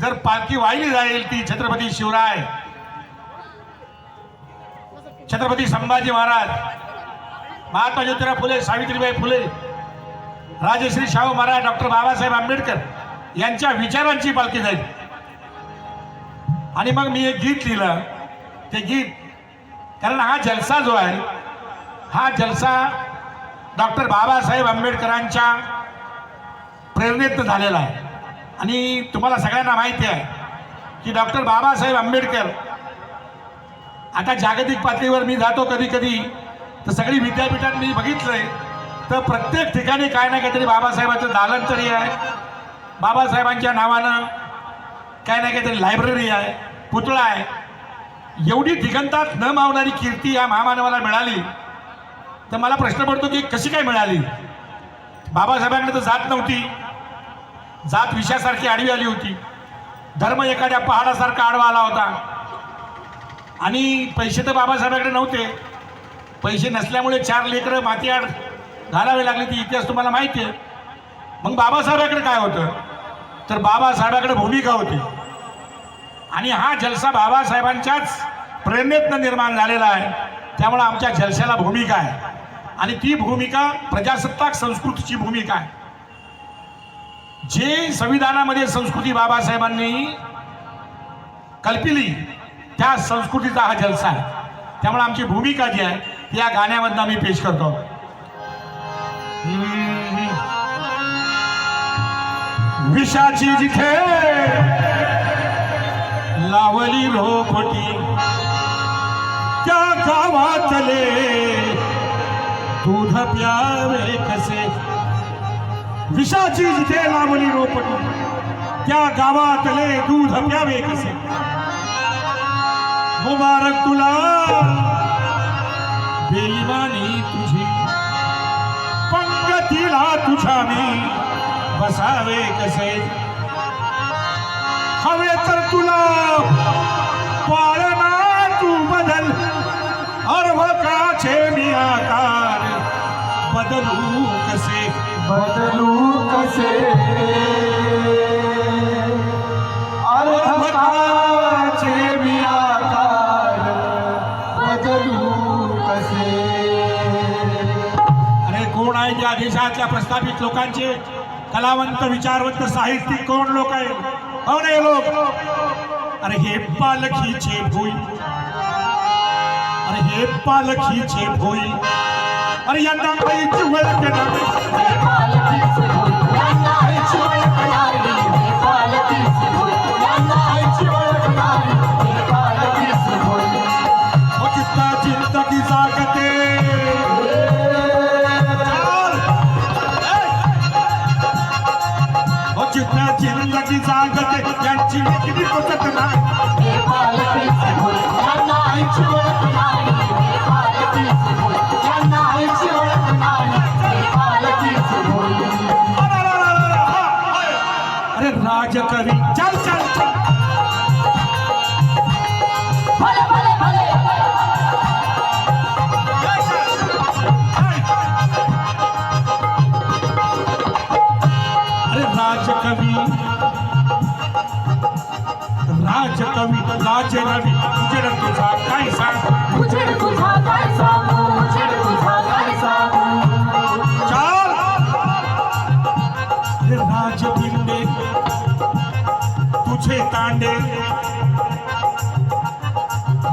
जर पालखी वाहिली जाईल ती छत्रपती शिवराय. छत्रपती संभाजी महाराज महात्मा ज्योतिराव फुले सावित्रीबाई फुले राजश्री शाहू महाराज डॉक्टर बाबासाहेब आंबेडकर यांच्या विचारांची पालखी जाईल. आणि मग मी एक गीत लिहिलं. ते गीत कारण हा जलसा जो आहे हा जलसा डॉक्टर बाबासाहेब आंबेडकरांच्या प्रेरणेतनं झालेला आहे. आणि तुम्हाला सगळ्यांना माहिती आहे की डॉक्टर बाबासाहेब आंबेडकर आता जागतिक पातळीवर मी जातो कधी कधी तर सगळी विद्यापीठात मी बघितलंय तर प्रत्येक ठिकाणी काय ना काहीतरी बाबासाहेबांचं दालन तरी आहे बाबासाहेबांच्या नावानं काय ना काहीतरी लायब्ररी आहे पुतळा आहे. एवढी दिगंतात न मावणारी कीर्ती या महामानवाला मिळाली तर मला प्रश्न पडतो की कशी काय मिळाली? बाबासाहेबांकडे तर जात नव्हती जात विषयासारखी आडवी आली होती. धर्म एखाद्या पहाडासारखा आडवा आला होता. आणि पैसे तर बाबासाहेबांकडे नव्हते. पैसे नसल्यामुळे चार लेकरं मातीआड घालावे लागले. ती इतिहास तुम्हाला माहिती आहे. मग बाबासाहेबांकडे काय होतं? तर बाबासाहेबांकडे भूमिका होती. आणि हा जलसा बाबासाहेबांच्याच प्रेरणेतनं निर्माण झालेला आहे. त्यामुळं आमच्या जलशाला भूमिका आहे. आणि ती भूमिका प्रजासत्ताक संस्कृतीची भूमिका आहे. जे संविधानामध्ये संस्कृती बाबासाहेबांनी कल्पिली त्या संस्कृतीचा हा जलसा आहे. त्यामुळे आमची भूमिका जी आहे ती या गाण्यामधनं आम्ही पेश करतो. विषाची जिथे लावली रोपटी त्या गावातले दूध प्यावे कसे? विषाची जिथे लावली रोपटी त्या गावातले दूध प्यावे कसे? मुबारक तुला. बेईमानी तुझी. पंगतीला तुझ्या मी बसावे कसे? हवे तर तुला. पाळना तू बदल. अर्भकाचे मी आकार बदलू बदलू कसे? अर्धकाचे मी बदलू कसे? अरे कोण आहे या देशातल्या प्रस्थापित लोकांचे? कलावंत विचारवंत साहित्यिक कोण लोक आहे कोण हो आहे लोक? अरे हे पालखीचे भोई. अरे हे पालखीचे भोई. अरे यंदा आईची ओळख नाही. ओ अरे राजकवी चल चल चल। अरे राजकवी राजकवी राजरवी तुझे तुझा काय सांग। चाल तुझे तांडे।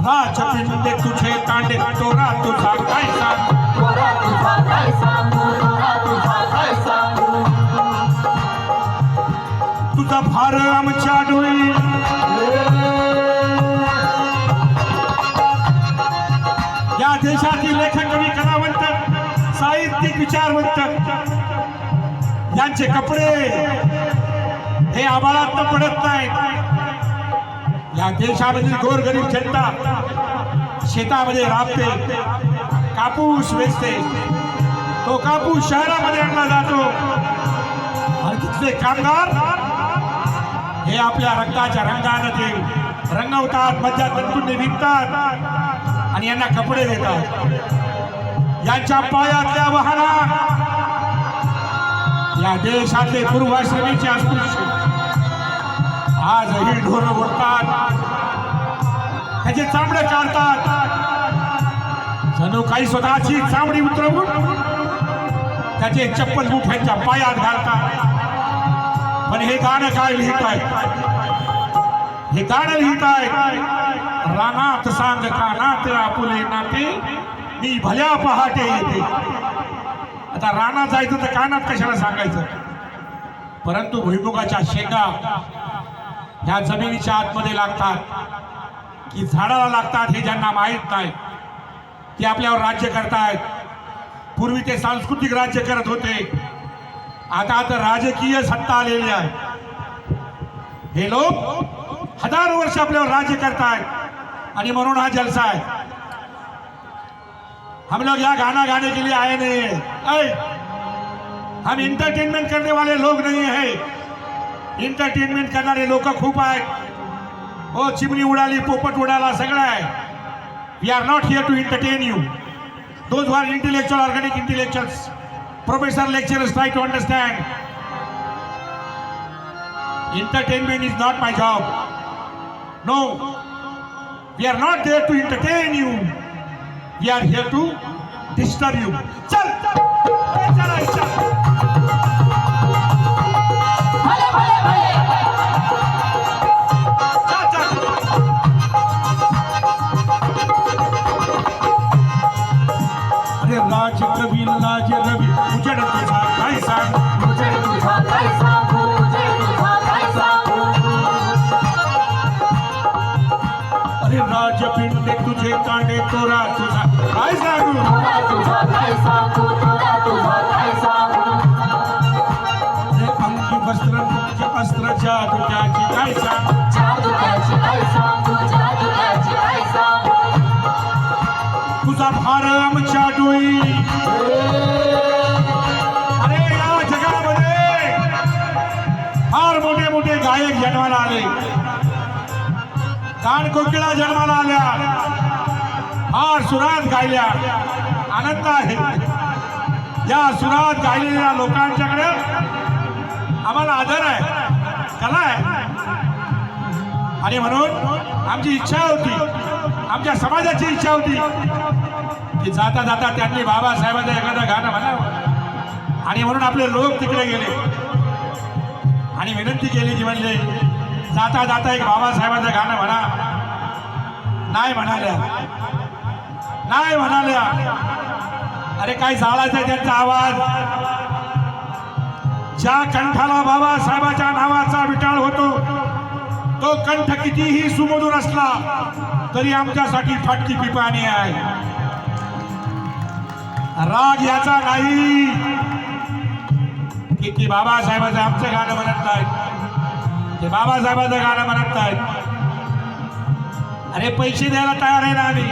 राजपिंडे तुझे तांडे तोरा तुझा काय सांग तुझा भार आमच्या डोळी। या देशातील लेखक कवी कलावंत साहित्यिक विचारवंत यांचे कपडे हे आबाळात पडत नाहीत या देशामधील गोरगरीब जनता शेतामध्ये राबते कापूस वेचते तो कापूस शहरामध्ये आणला जातो. आणि तिथले कामगार हे आपल्या रक्ताच्या रंगानं ते रंगवतात मज्जा तंतूने विकतात आणि यांना कपडे देतात. यांच्या पायातल्या वाहना या देशातले पूर्वाश्रमीचे अस्पृश्य. आजही ढोर उडतात त्याचे चामडे काढतात. जणू काही स्वतःची चामडी उतरवून त्याचे चप्पल मुठ्यांच्या पायात घालतात. पण हे गाणं काय लिहित आहे? हे गाणं लिहित आहे रानात सांग कानात आपुले नाते मी भल्या पहाटे येते. आता रानात जायचं तर कानात कशाला सांगायचं? परंतु भुईमुगाच्या शेंगा ह्या जमिनीच्या आतमध्ये लागतात. की झाडाला लागतात हे ज्यांना माहीत नाही ते आपल्यावर राज्य करतायत. पूर्वी ते सांस्कृतिक राज्य करत होते. आता तर राजकीय सत्ता आलेली आहे. हे लोक हजारो वर्ष आपल्यावर राज्य करतायत. आणि म्हणून हा जलसा आहे. हम लोग यहाँ गाना गाने के लिए आए नहीं है. हम इंटरटेनमेंट करने वाले लोग नहीं है. इंटरटेनमेंट करणारे लोक खूप आहेत. हो चिमणी उडाली पोपट उडाला सगळं आहे. We are not here to entertain you those are intellectual organic intellectuals professor lecturers try to understand entertainment is not my job no we not not to to you you. We are here to disturb you. चल तुझे कांडे तोरा तुझा काय सांगू तुझा काय सांगू तुझा भार डोई अरे या जगामध्ये फार मोठे मोठे गायक जन्माला आले. कान कोकिळा जन्माला आल्या. फार सुरात गायल्या. आनंद आहे. या सुरात गायलेल्या लोकांच्याकडे आम्हाला आदर आहे कला आहे. आणि म्हणून आमची इच्छा होती आमच्या समाजाची इच्छा होती की जाता जाता त्यांनी बाबासाहेबांचं एखादं गाणं म्हणावं. आणि म्हणून आपले लोक तिकडे गेले. आणि विनंती केली की म्हणले जाता जाता एक बाबासाहेबांचं गाणं म्हणा. नाही म्हणाल्या. नाही म्हणाल्या. अरे काय जाळायचा त्यांचा आवाज? ज्या कंठाला बाबासाहेबाच्या नावाचा विटाळ होतो तो कंठ कितीही सुमधूर असला तरी आमच्यासाठी फाटकी पिपाणी आहे. राग याचा नाही. की ती बाबासाहेबाचं आमचं गाणं म्हणत नाहीत ते बाबासाहेबाचं गाणं म्हणत नाहीत अरे पैसे द्यायला तयार आहे ना आम्ही.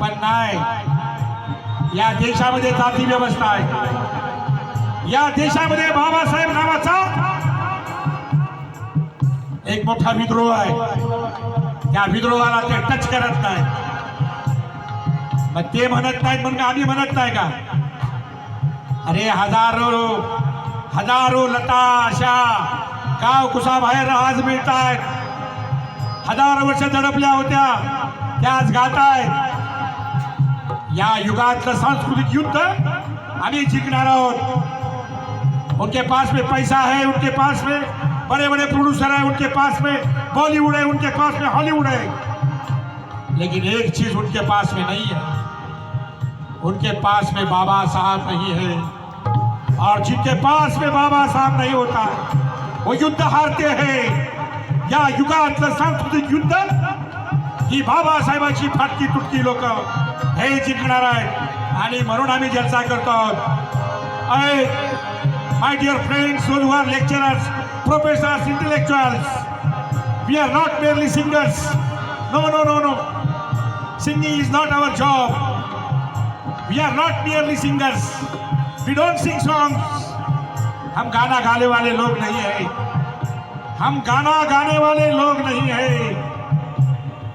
पण नाही. या देशामध्ये जाती व्यवस्था आहे. या देशामध्ये बाबासाहेब नावाचा एक मोठा विद्रोह आहे. त्या विद्रोहाला ते टच करत नाही मग ते म्हणत नाहीत म्हणून आम्ही म्हणत नाही का? अरे हजारो हजारो लता अशा गाव कुसाबाहेर आज मिळत आहेत हजारो वर्ष दडपल्या होत्या त्या आज गात आहेत या युगातलं सांस्कृतिक युद्ध आम्ही जिंकणार आहोत. उनके पास में पैसा है उनके पास में बड़े बड़े प्रोड्यूसर है उनके पास में बॉलीवुड है उनके पास में हॉलीवुड है. लेकिन एक चीज़ उनके पास में नहीं है। उनके पास में बाबा साहब नहीं है। और जिनके पास में बाबा साहब नहीं होता वो युद्ध हारते हैं। या युगातलं सांस्कृतिक युद्ध ही बाबासाहेबांची फाटकी तुटकी लोक। हे जिंकणार आहेत आणि म्हणून आम्ही जलसा करतो आहोत। अय my dear friends who are lecturers, professors, intellectuals, we are not merely singers. No, no, no, no. Singing is not our job. We are not merely singers. We don't sing songs. हम गाना गाने वाले लोग नहीं है हम गाना गाने वाले लोग नहीं है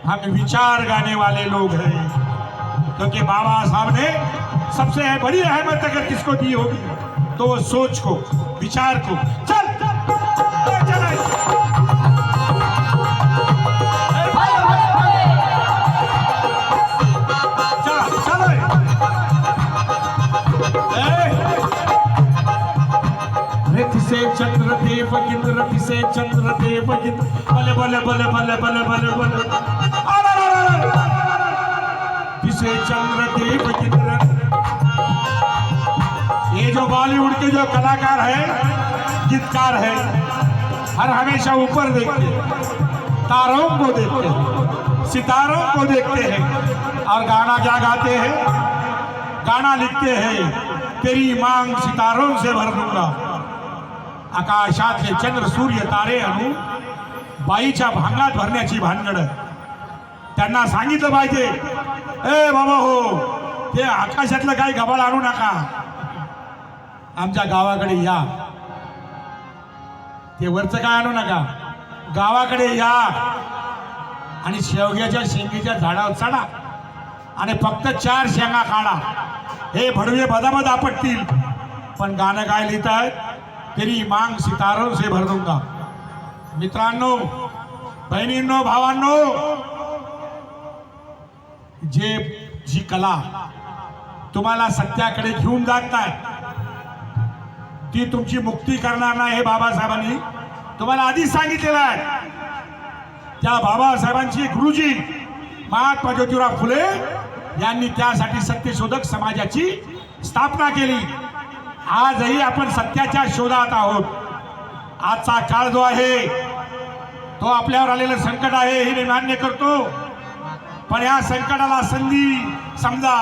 हम विचार गाने वाले लोग हैं क्योंकि बाबा साहब ने सबसे बड़ी अहमियत अगर किसको दी होगी तो वो सोच को विचार को चल, चल तिसे चंद्र ते बघित बले बले बले बले बले बले बले. तिसे चंद्र ते बघित ये जो बॉलीवुड के जो कलाकार है, गीतकार है, हर हमेशा ऊपर देखते तारों को देखते हैं, सितारों को देखते हैं, और गाना क्या गाते हैं? गाना लिखते हैं, तेरी मांग सितारों से भर दूँगा। आकाशातले चंद्र सूर्य तारे अनु बाईच्या भांगात भरण्याची भानगड. त्यांना सांगितलं पाहिजे ए बाबा हो ते आकाशातलं काही गबाळ आणू नका. आमच्या गावाकडे या. ते वरचं काय आणू नका. गावाकडे या आणि शेवग्याच्या शेंगीच्या झाडावर चढा आणि फक्त चार शेंगा काढा. हे भडवे बदाबद आपटतील. पण गाणं काय लिहित आहेत तेरी मांग सितारों से भर दूंगा। मित्रांनो बहिणींनो भावांनो जे जी कला तुम्हाला सत्याकडे घेऊन जात नाही ती तुमची मुक्ती करणार नाही हे बाबासाहेबांनी तुम्हाला आधीच सांगितलेलं आहे. त्या बाबासाहेबांची गुरुजी महात्मा ज्योतिराव फुले यांनी त्यासाठी सत्यशोधक समाजाची स्थापना केली. आजही आपण सत्याच्या शोधात आहोत. आजचा काळ जो आहे तो आपल्यावर आलेलं संकट आहे हे मी मान्य करतो. पण या संकटाला संधी समजा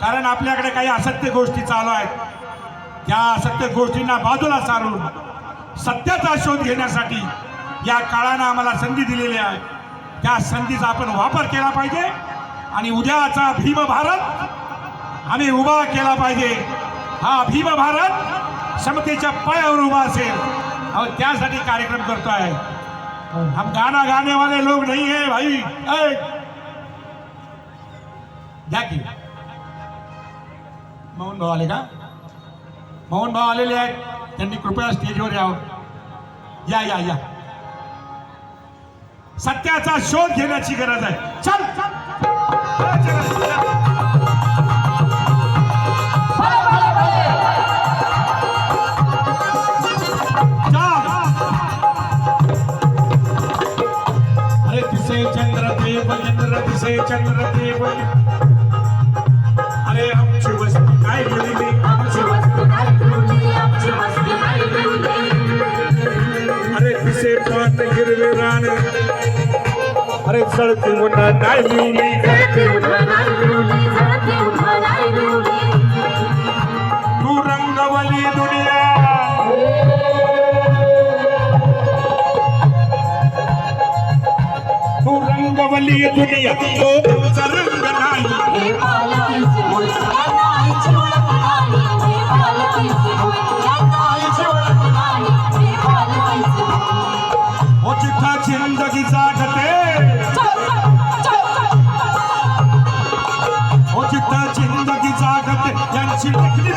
कारण आपल्याकडे काही असत्य गोष्टी चालू आहेत. त्या असत्य गोष्टींना बाजूला सारून सत्याचा शोध घेण्यासाठी या काळानं आम्हाला संधी दिलेली आहे. त्या संधीचा आपण वापर केला पाहिजे आणि उद्याचा भीम भारत आम्ही उभा केला पाहिजे. हा भीम भारत समतेच्या पायावर उभा असेल. और त्यासाठी कार्यक्रम करतो आहे हम गाना गाने वाले लोग नहीं है भाई. घ्या द्या की. मोहन भाऊ आले का? मोहन भाऊ आलेले आहेत. त्यांनी कृपया स्टेजवर यावं. या या या. सत्याचा शोध घेण्याची गरज आहे. चल चल. इंद्र तिसे चंद्र देव अरे आमची वस्ती काय मिळली आमची वस्ती नाही ठेवली आमची वस्ती नाही ठेवली अरे तिसे पान हिरवे रान. अरे उन्हा नाही झळके उठवा नाही ठेवली ओळख दुनिया। हो। हो, हे। पालकीचे मूळ ओ चिठ्ठा जिंदगी जागते ओ हो, चिठ्ठा जिंदगी जागते यांची लेखणी